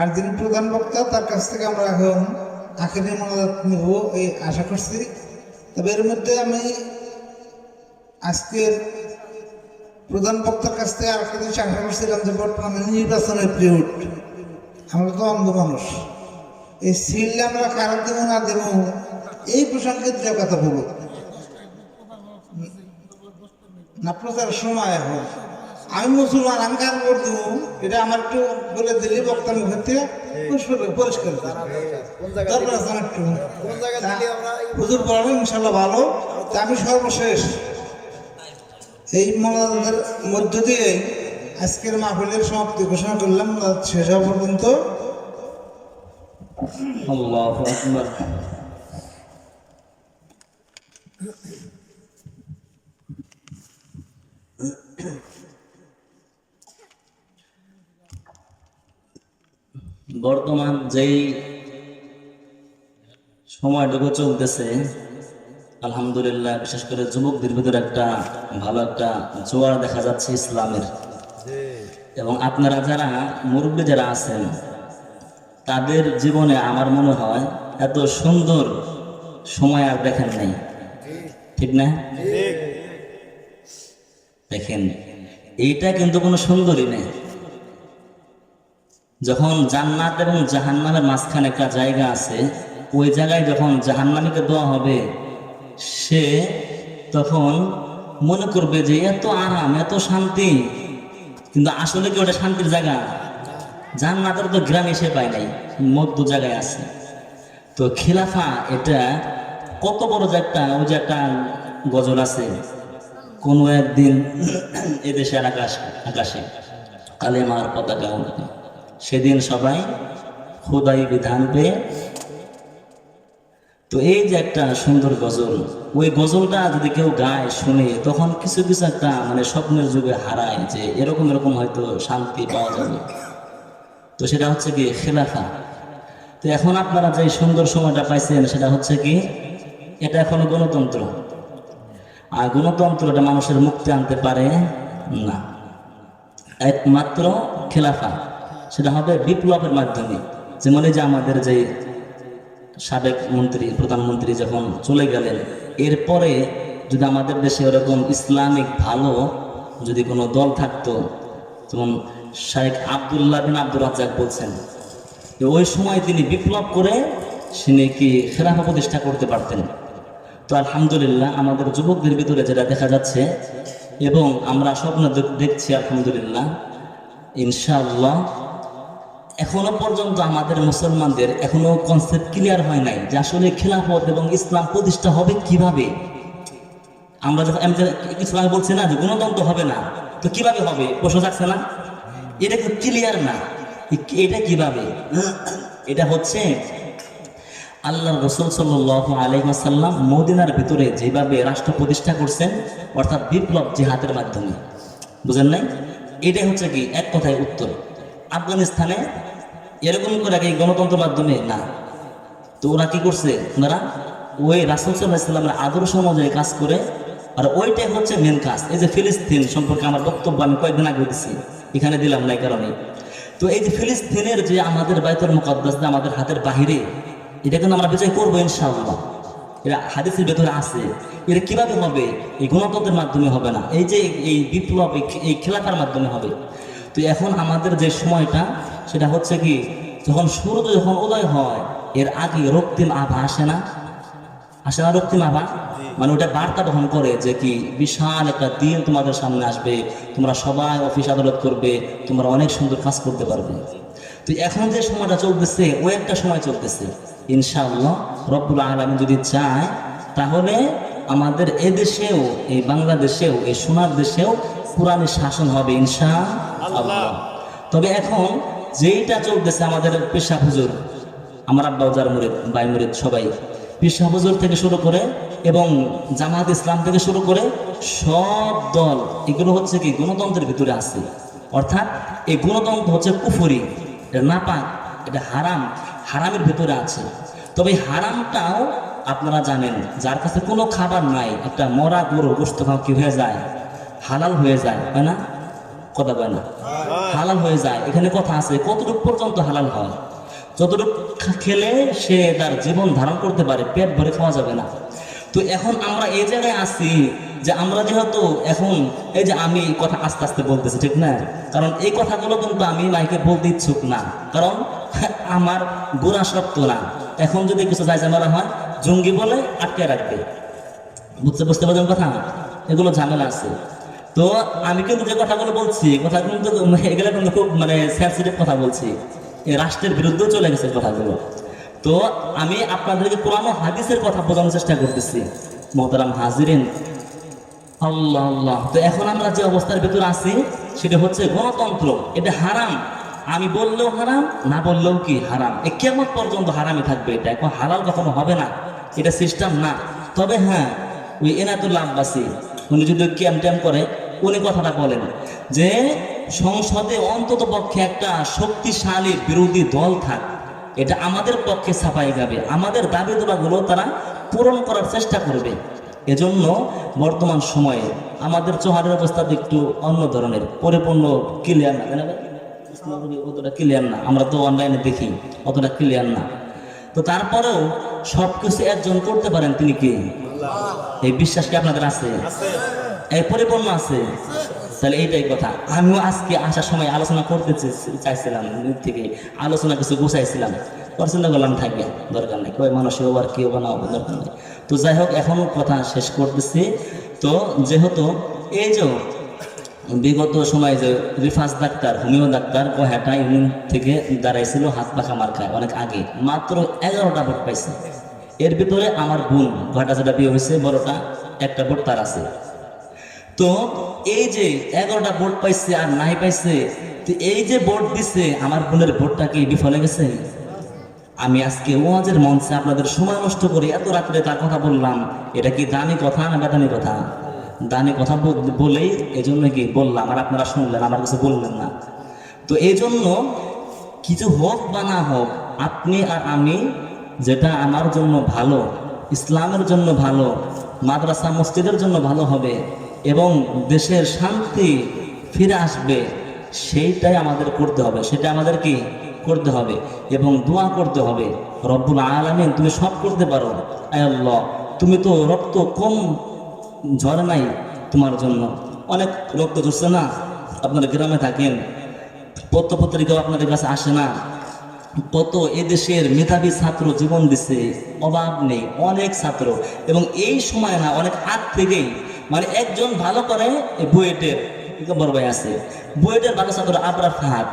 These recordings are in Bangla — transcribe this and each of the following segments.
আর যিনি প্রধান বক্তা, তার কাছ থেকে আমরা এখন আখেরি মনোজাত নেব এই আশা করছি। তবে এর মধ্যে আমি আজকের প্রধান বক্তার কাছ থেকে আর একটা জিনিস আশা করছিলাম যে বর্তমানে নির্বাচনের পিরিয়ড আমরা তো অন্ধ মানুষ। এই সিললে আমরা কারা দেবো না দেবো, এই প্রসঙ্গে দু কথা বলব। না, প্রচারের সময় এখন। আমি মুসলমান আমি কার ভোট দেবো। এটা আমার একটু বলে দিলে বক্তা মুখের পরিষ্কার- হুজুর পড়াবে ইনশাল্লাহ ভালো। তা আমি সর্বশেষ এই মনাদের মধ্য দিয়ে আজকের মাহফিলের সমাপ্তি ঘোষণা করলাম। শেষ হওয়া পর্যন্ত। আল্লাহু আকবার। বর্তমান যেই সময়টুকু চলতেছে আলহামদুলিল্লাহ বিশেষ করে যুবকদের ভিতরে একটা ভালো একটা জোয়ার দেখা যাচ্ছে ইসলামের। এবং আপনারা যারা মুরব্বী যারা আছেন তাদের জীবনে আমার মনে হয় এত সুন্দর সময় আর দেখেন নাই। ঠিক না? দেখেন এইটা কিন্তু কোনো সুন্দরী নেই। যখন জান্নাত এবং জাহান্নামের মাঝখানে একটা জায়গা আছে, ওই জায়গায় যখন জাহান্নামীকে দেওয়া হবে, সে তখন মনে করবে যে এত আরাম, এত শান্তি। কিন্তু আসলে কি ওটা শান্তির জায়গা? জান্নাতের তো গ্রামে সে পায় নাই, মধ্য জায়গায় আছে। তো খিলাফা এটা কত বড় যে একটা, ওই যে একটা গজল আছে, কোনো একদিন এদেশের আকাশ আকাশে কালেমার পতাকা সেদিন সবাই খোদাই বিধান পেয়ে, তো এই যে একটা সুন্দর গজল, ওই গজলটা যদি কেউ গায়, শুনে, তখন কিছু কিছু একটা মানে স্বপ্নের যুগে হারায় যে এরকম এরকম হয়তো শান্তি পাওয়া যাবে। তো সেটা হচ্ছে কি খেলাফা। তো এখন আপনারা যে সুন্দর সময়টা পাইছেন, সেটা হচ্ছে কি, এটা এখনও গণতন্ত্র। আর গণতন্ত্র এটা মানুষের মুক্তি আনতে পারে না। একমাত্র খেলাফা। সেটা হবে বিপ্লবের মাধ্যমে। যেমন এই যে আমাদের যে সাবেক মন্ত্রী, প্রধানমন্ত্রী যখন চলে গেলেন, এরপরে যদি আমাদের দেশে ওরকম ইসলামিক ভালো যদি কোনো দল থাকতো, যেমন শাহেখ আবদুল্লাহ বিন আব্দুর রাজ্জাক বলছেন ওই সময় তিনি বিপ্লব করে তিনি কি খেলাফা প্রতিষ্ঠা করতে পারতেন। তো আলহামদুলিল্লাহ আমাদের যুবকদের ভিতরে যেটা দেখা যাচ্ছে, এবং আমরা স্বপ্ন দেখছি আলহামদুলিল্লাহ, ইনশাআল্লাহ এখনও পর্যন্ত আমাদের মুসলমানদের এখনও কনসেপ্ট ক্লিয়ার হয় নাই যে আসলে খেলাফত এবং ইসলাম প্রতিষ্ঠা হবে কীভাবে? আমরা যখন আগে বলছি না যে গণতন্ত্র হবে না, তো কীভাবে হবে? প্রশ্ন থাকছে না? এটা কিন্তু ক্লিয়ার না? এটা কীভাবে? এটা হচ্ছে আল্লাহ রসুল সাল্লাহ আলহাসাল্লাম মদিনার ভিতরে যেভাবে রাষ্ট্র প্রতিষ্ঠা করছেন, অর্থাৎ বিপ্লব জিহাদের মাধ্যমে। বুঝেন নাই? এটাই হচ্ছে কি? এক কথায় উত্তর। আফগানিস্তানে এরকম করে কি গণতন্ত্র মাধ্যমে? না। তো ওরা কি করছে? ওনারা ওই রাসুল সাল্লাহামের আদর্শ অনুযায়ী কাজ করে, আর ওইটাই হচ্ছে মেন কাজ। এই যে ফিলিস্তিন সম্পর্কে আমার বক্তব্য আমি কয়েকদিন আগে দিচ্ছি এখানে দিলাম না এই কারণে তো এই যে ফিলিস্তিনের যে আমাদের বাইতুল মুকদ্দাস আমাদের হাতের বাহিরে, এটা কিন্তু আমরা বিজয় করব ইনশাআল্লাহ। এরা হাদিসের ভেতরে আছে। এটা কীভাবে হবে? এই গণতন্ত্রের মাধ্যমে হবে না। এই যে এই বিপ্লব, এই খে- এই খেলাটার মাধ্যমে হবে। তো এখন আমাদের যে সময়টা সেটা হচ্ছে কি যখন সূর্য যখন উদয় হয় এর আগে রক্তিম আভা আসে না? আসে না রক্তিম আভা? মানে ওটা বার্তা বহন করে যে কি বিশাল একটা দিন তোমাদের সামনে আসবে তোমরা সবাই অফিস আদালত করবে তোমরা অনেক সুন্দর কাজ করতে পারবে। তো এখন যে সময়টা চলতেছে ওই একটা সময় চলতেছে। ইনশাআল্লাহ রব্বুল আলমী যদি চায় তাহলে আমাদের এদেশেও এই বাংলাদেশেও এই সোনার দেশেও কোরআনের শাসন হবে ইনশা আল্লাহ তবে এখন যেইটা চলতেছে আমাদের পেশা হুজুর, আমার আব্বাও যার মুরিদ বাই মুরিদ সবাই, পেশা হুজুর থেকে শুরু করে এবং জামাত ইসলাম থেকে শুরু করে সব দল, এগুলো হচ্ছে কি গণতন্ত্রের ভিতরে আছে। অর্থাৎ এই গণতন্ত্র হচ্ছে কুফরি, এটা নাপাক, এটা হারাম, হারামের ভিতরে আছে। তবে হারামটাও আপনারা জানেন, যার কাছে কোনো খাবার নাই, একটা মরা গরু গোস্ত খাওয়া কি হয়ে যায়? হালাল হয়ে যায় তাই না? কথা বলে না? হালাল হয়ে যায়। এখানে কথা আছে, কতটুকু পর্যন্ত হালাল হয়? যতটুকু খেলে সে তার জীবন ধারণ করতে পারে, পেট ভরে খাওয়া যাবে না। তো এখন আমরা এই জায়গায় আছি যে আমরা যেহেতু এখন, এই যে আমি কথা আস্তে আস্তে বলতেছি, ঠিক না? কারণ এই কথাগুলো কিন্তু আমি মাইকে বলতে ইচ্ছুক না। কারণ আমার গোড়া শক্ত না। এখন যদি কিছু যায় হয়, জঙ্গি বলে আটকে রাখবে। বুঝতে বুঝতে পারছেন কথা? এগুলো ঝামেলা আছে। তো আমি কিন্তু যে কথাগুলো বলছি কথা কিন্তু এগুলো কিন্তু খুব মানে সেন্সিটিভ কথা বলছি। রাষ্ট্রের বিরুদ্ধেও চলে গেছে কথাগুলো। তো আমি আপনাদেরকে কোরআন হাদিসের কথা বোঝানোর চেষ্টা করতেছি। মোহতারাম হাজিরিন। আল্লাহ আল্লাহ। তো এখন আমরা যে অবস্থার ভিতরে আছি, সেটা হচ্ছে গণতন্ত্র। এটা হারাম। আমি বললেও হারাম, না বললেও কি হারাম? এ কেমন পর্যন্ত হারামে থাকবে এটা? এখন হালাল কখনো হবে না। এটা সিস্টেম না। তবে হ্যাঁ ওই এনাতুল্লাহ আব্বাসী, উনি যদি ক্যাম ট্যাম করে উনি কথাটা বলেন যে সংসদে অন্তত পক্ষে একটা শক্তিশালী বিরোধী দল থাক, এটা আমাদের পক্ষে ছাপাই যাবে। আমাদের দাবি দাবাগুলো তারা পূরণ করার চেষ্টা করবে। এজন্য বর্তমান সময়ে আমাদের চোহারের অবস্থা একটু অন্য ধরনের, পরিপূর্ণ ক্লিয়ার না। অতটা ক্লিয়ার না। আমরা তো অনলাইনে দেখি, অতটা ক্লিয়ার না। তো তারপরেও সব কিছু একজন করতে পারেন, তিনি কি? এই বিশ্বাস কি আপনাদের আছে। এই পরিপূর্ণ আছে। তাহলে এইটাই কথা। আমিও আজকে আসার সময় আলোচনা করতে চাইছিলাম থেকে আলোচনা কিছু গুছাইছিলাম। পছন্দ করলাম থাকবে দরকার নেই। কয় মানুষ আর কেউ বানাও দরকার নেই। তো যাই হোক, এখন কথা শেষ করতেছি। তো যেহেতু এই যে বিগত সময়ে যে রিফাস ডাক্তার, হোমিও ডাক্তার ও হেটা ইউনিয়ন থেকে দাঁড়াইছিল হাত পাখা মার্কায় অনেক আগে, মাত্র এগারোটা ভোট পাইছে। এর ভিতরে আমার বোন ঘটা যেটা বিয়ে হয়েছে, বড়টা একটা ভোট তার আছে। তো এই যে এগারোটা ভোট পাইছে আর নাই পাইছে, তো এই যে ভোট দিছে, আমার বোনের ভোটটা কি বিফলে গেছে? আমি আজকে ওয়াজের মঞ্চে আপনাদের সময় নষ্ট করে এত রাত্রে তার কথা বললাম। এটা কি দামি কথা না বেদামি কথা? দামি কথা বলেই এই জন্য কি বললাম, আর আপনারা শুনলেন, আমার কিছু বললেন না। তো এই জন্য কিছু হোক বা না হোক, আপনি আর আমি যেটা আমার জন্য ভালো, ইসলামের জন্য ভালো, মাদ্রাসা, মসজিদের জন্য ভালো হবে এবং দেশের শান্তি ফিরে আসবে, সেইটাই আমাদের করতে হবে, সেটা আমাদের কি করতে হবে এবং দোয়া করতে হবে। রব্বুল আলামিন, তুমি সব করতে পারো। আল্লাহ, তুমি তো রক্ত কম ঝরে নাই তোমার জন্য। অনেক রক্ত ঝরছে না, আপনারা গ্রামে থাকেন পত্র পত্রিকাও আপনাদের কাছে আসে না। কত এদেশের মেধাবী ছাত্র জীবন দিছে, অভাব নেই, অনেক ছাত্র। এবং এই সময় না, অনেক হাত থেকেই মানে একজন ভালো করে বুয়েটের বড় ভাই আছে, বুয়েটের ভালো ছাত্র আবরার ফাহাদ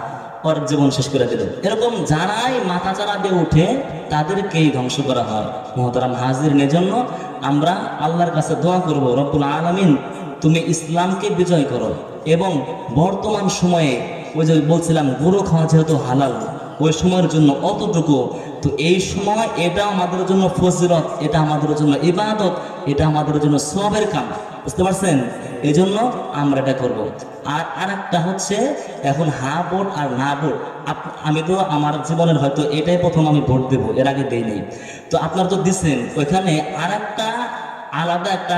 ওর জীবন শেষ করে দিল। এরকম যারাই মাথা চারা দিয়ে উঠে তাদেরকেই ধ্বংস করা হয়। মহতারাম হাজির জন্য আমরা আল্লাহর কাছে দোয়া করব, রব্বুল আলমিন, তুমি ইসলামকে বিজয় করো এবং বর্তমান সময়ে ওই যে বলছিলাম, গুরু খাওয়া যেহেতু হালাল ওই সময়ের জন্য অতটুকু। তো এই সময় এটা আমাদের জন্য ফজিলত, এটা আমাদের জন্য ইবাদত, এটা আমাদের জন্য সবের কাম। বুঝতে পারছেন? এই জন্য আমরা এটা করব। আর আরেকটা হচ্ছে, এখন হা ভোট আর না ভোট আমি তো আমার জীবনের হয়তো এটাই প্রথম আমি ভোট দেবো, এর আগে দেই নেই। তো আপনারা তো দিচ্ছেন ওইখানে আরেকটা আলাদা একটা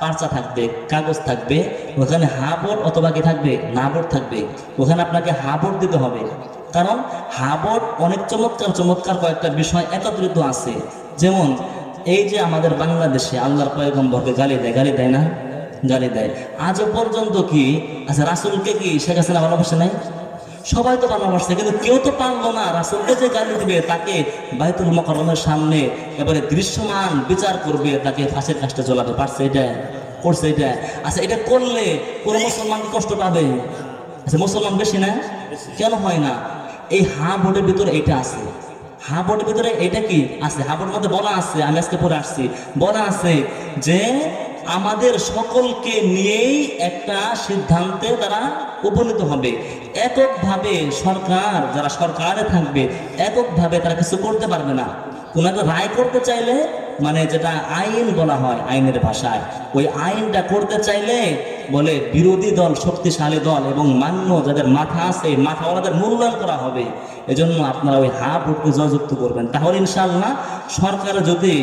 পার্চা থাকবে, কাগজ থাকবে। ওখানে হা বোর্ড অথবা কি থাকবে? না বোর্ড থাকবে। ওখানে আপনাকে হা বোর্ড দিতে হবে। কারণ হা বোর্ড অনেক চমৎকার চমৎকার কয়েকটা বিষয় একত্রিত আছে। যেমন, এই যে আমাদের বাংলাদেশে আল্লাহর পয়গম্বরকে গালি দেয় গালি দেয় না? গালি দেয়। আজও পর্যন্ত কি আচ্ছা রাসুলকে কি শেখ হাসিনা ভালোবাসে নাই? সবাই তো ভালোবাসছে কিন্তু কেউ তো পারল না রাসুলকে যে গালি দিবে, তাকে বাইতুল মকরমের সামনে এবারে দৃশ্যমান বিচার করবে, তাকে ফাঁসের কাজটা জ্বলাতে পারছে এটা? করছে এটা? আচ্ছা এটা করলে কোন মুসলমান কষ্ট পাবে? আচ্ছা মুসলমান বেশি না? কেন হয় না? এই হা বোর্ডের ভিতরে এটা আছে। হা বোর্ডের ভিতরে এটা কি আছে? হা বোর্ডের মধ্যে বলা আছে, আমি আজকে পরে আসছি। বলা আছে যে আমাদের সকলকে নিয়েই একটা সিদ্ধান্তে তারা উপনীত হবে। এককভাবে সরকার, যারা সরকারে থাকবে, এককভাবে তারা কিছু করতে পারবে না। কোনো একটা রায় করতে চাইলে মানে যেটা আইন বলা হয় আইনের ভাষায়, ওই আইনটা করতে চাইলে বলে বিরোধী দল, শক্তিশালী দল এবং মান্য যাদের মাথা আছে মাথাওয়ালাদের মূল্যায়ন করা হবে। এজন্য আপনারা ওই হা ভোটকে জয়যুক্ত করবেন। তাহলে ইনশাল্লাহ সরকার যদি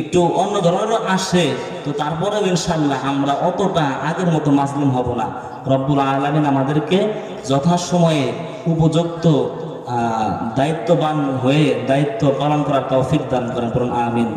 একটু অন্য ধরনেরও আসে, তো তারপরেও ইনশাল্লাহ আমরা অতটা আগের মতো মাজলুম হব না। রব্বুল আলমিন আমাদেরকে যথাসময়ে উপযুক্ত দায়িত্ববান হয়ে দায়িত্ব পালন করার তৌফিক দান করেন। করুন আমিন।